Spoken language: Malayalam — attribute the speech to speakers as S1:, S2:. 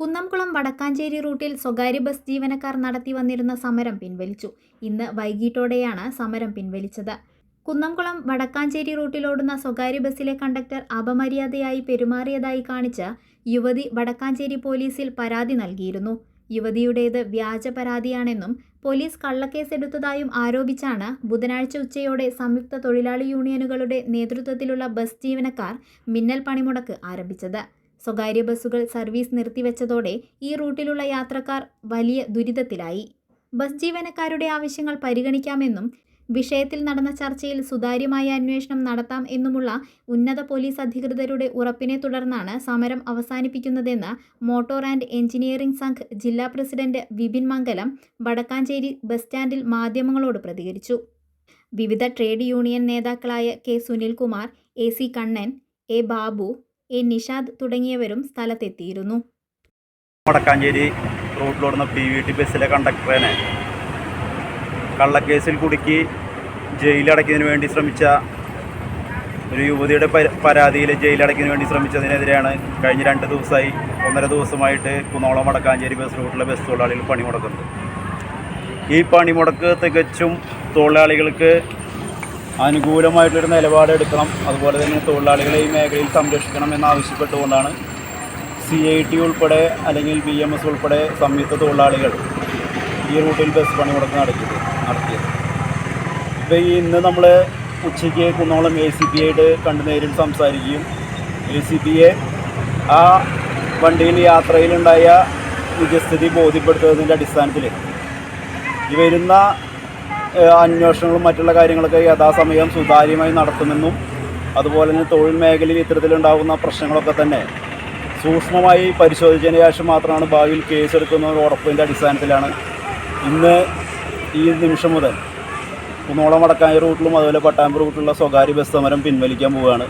S1: കുന്നംകുളം വടക്കാഞ്ചേരി റൂട്ടിൽ സ്വകാര്യ ബസ് ജീവനക്കാർ നടത്തി വന്നിരുന്ന സമരം പിൻവലിച്ചു. ഇന്ന് വൈകിട്ടോടെയാണ് സമരം പിൻവലിച്ചത്. കുന്നംകുളം വടക്കാഞ്ചേരി റൂട്ടിലോടുന്ന സ്വകാര്യ ബസ്സിലെ കണ്ടക്ടർ അപമര്യാദയായി പെരുമാറിയതായി കാണിച്ച് യുവതി വടക്കാഞ്ചേരി പോലീസിൽ പരാതി നൽകിയിരുന്നു. യുവതിയുടേത് വ്യാജ പരാതിയാണെന്നും പോലീസ് കള്ളക്കേസെടുത്തതായും ആരോപിച്ചാണ് ബുധനാഴ്ച ഉച്ചയോടെ സംയുക്ത തൊഴിലാളി യൂണിയനുകളുടെ നേതൃത്വത്തിലുള്ള ബസ് ജീവനക്കാർ മിന്നൽ പണിമുടക്ക് ആരംഭിച്ചത്. സ്വകാര്യ ബസ്സുകൾ സർവീസ് നിർത്തിവെച്ചതോടെ ഈ റൂട്ടിലുള്ള യാത്രക്കാർ വലിയ ദുരിതത്തിലായി. ബസ് ജീവനക്കാരുടെ ആവശ്യങ്ങൾ പരിഗണിക്കാമെന്നും വിഷയത്തിൽ നടന്ന ചർച്ചയിൽ സുതാര്യമായ അന്വേഷണം നടത്താം എന്നുമുള്ള ഉന്നത പോലീസ് അധികൃതരുടെ ഉറപ്പിനെ തുടർന്നാണ് സമരം അവസാനിപ്പിക്കുന്നതെന്ന് മോട്ടോർ ആൻഡ് എഞ്ചിനീയറിംഗ് സംഘ് ജില്ലാ പ്രസിഡന്റ് വിപിൻ മംഗലം വടക്കാഞ്ചേരി ബസ് സ്റ്റാൻഡിൽ മാധ്യമങ്ങളോട് പ്രതികരിച്ചു. വിവിധ ട്രേഡ് യൂണിയൻ നേതാക്കളായ K Sunilkumar A C Kannan A Babu A Nishad തുടങ്ങിയവരും സ്ഥലത്തെത്തിയിരുന്നു.
S2: വടക്കാഞ്ചേരി റൂട്ടിലോടുന്ന പി വി ടി ബസ്സിലെ കണ്ടക്ടറിനെ കള്ളക്കേസിൽ കുടുക്കി ജയിലടയ്ക്കുന്നതിന് വേണ്ടി ശ്രമിച്ച ഒരു യുവതിയുടെ പര- പരാതിയിൽ ജയിലടയ്ക്കുന്നതിന് വേണ്ടി ശ്രമിച്ചതിനെതിരെയാണ് കഴിഞ്ഞ രണ്ട് ദിവസമായി ഒന്നര ദിവസമായിട്ട് കുന്നോളം വടക്കാഞ്ചേരി ബസ് റൂട്ടിലെ ബസ് തൊഴിലാളികൾ പണിമുടക്കുന്നത് ഈ പണിമുടക്ക് തികച്ചും തൊഴിലാളികൾക്ക് അനുകൂലമായിട്ടൊരു നിലപാടെടുക്കണം അതുപോലെ തന്നെ തൊഴിലാളികളെ ഈ മേഖലയിൽ സംരക്ഷിക്കണം എന്നാവശ്യപ്പെട്ടുകൊണ്ടാണ് സി ഐ ടി ഉൾപ്പെടെ അല്ലെങ്കിൽ ബി എം എസ് ഉൾപ്പെടെ സംയുക്ത തൊഴിലാളികൾ ഈ റൂട്ടിൽ ബസ് പണിമുടക്ക് നടത്തിയത് നടത്തിയത്. ഇപ്പോൾ ഈ ഇന്ന് നമ്മൾ ഉച്ചയ്ക്ക് കുന്നോളം എ സി പി ആയിട്ട് കണ്ടു നേരിൽ സംസാരിക്കുകയും എ സി പിയെ ആ വണ്ടിയിൽ യാത്രയിലുണ്ടായ നിജസ്ഥിതി ബോധ്യപ്പെടുത്തുന്നതിന്റെ അടിസ്ഥാനത്തിൽ ഈ വരുന്ന അന്വേഷണങ്ങളും മറ്റുള്ള കാര്യങ്ങളൊക്കെ യഥാസമയം സുതാര്യമായി നടത്തുമെന്നും അതുപോലെ തന്നെ തൊഴിൽ മേഖലയിൽ ഇത്തരത്തിലുണ്ടാകുന്ന പ്രശ്നങ്ങളൊക്കെ തന്നെ സൂക്ഷ്മമായി പരിശോധിച്ചതിന് ശേഷം മാത്രമാണ് ഭാവിയിൽ കേസെടുക്കുന്ന ഒരു ഉറപ്പിന്റെ അടിസ്ഥാനത്തിലാണ്. ഇന്ന് ഈ നിമിഷം മുതൽ കുന്നോളം വടക്കായ റൂട്ടിലും അതുപോലെ പട്ടാമ്പ് റൂട്ടിലുള്ള സ്വകാര്യ ബസ് സമരം പിൻവലിക്കാൻ പോവുകയാണ്.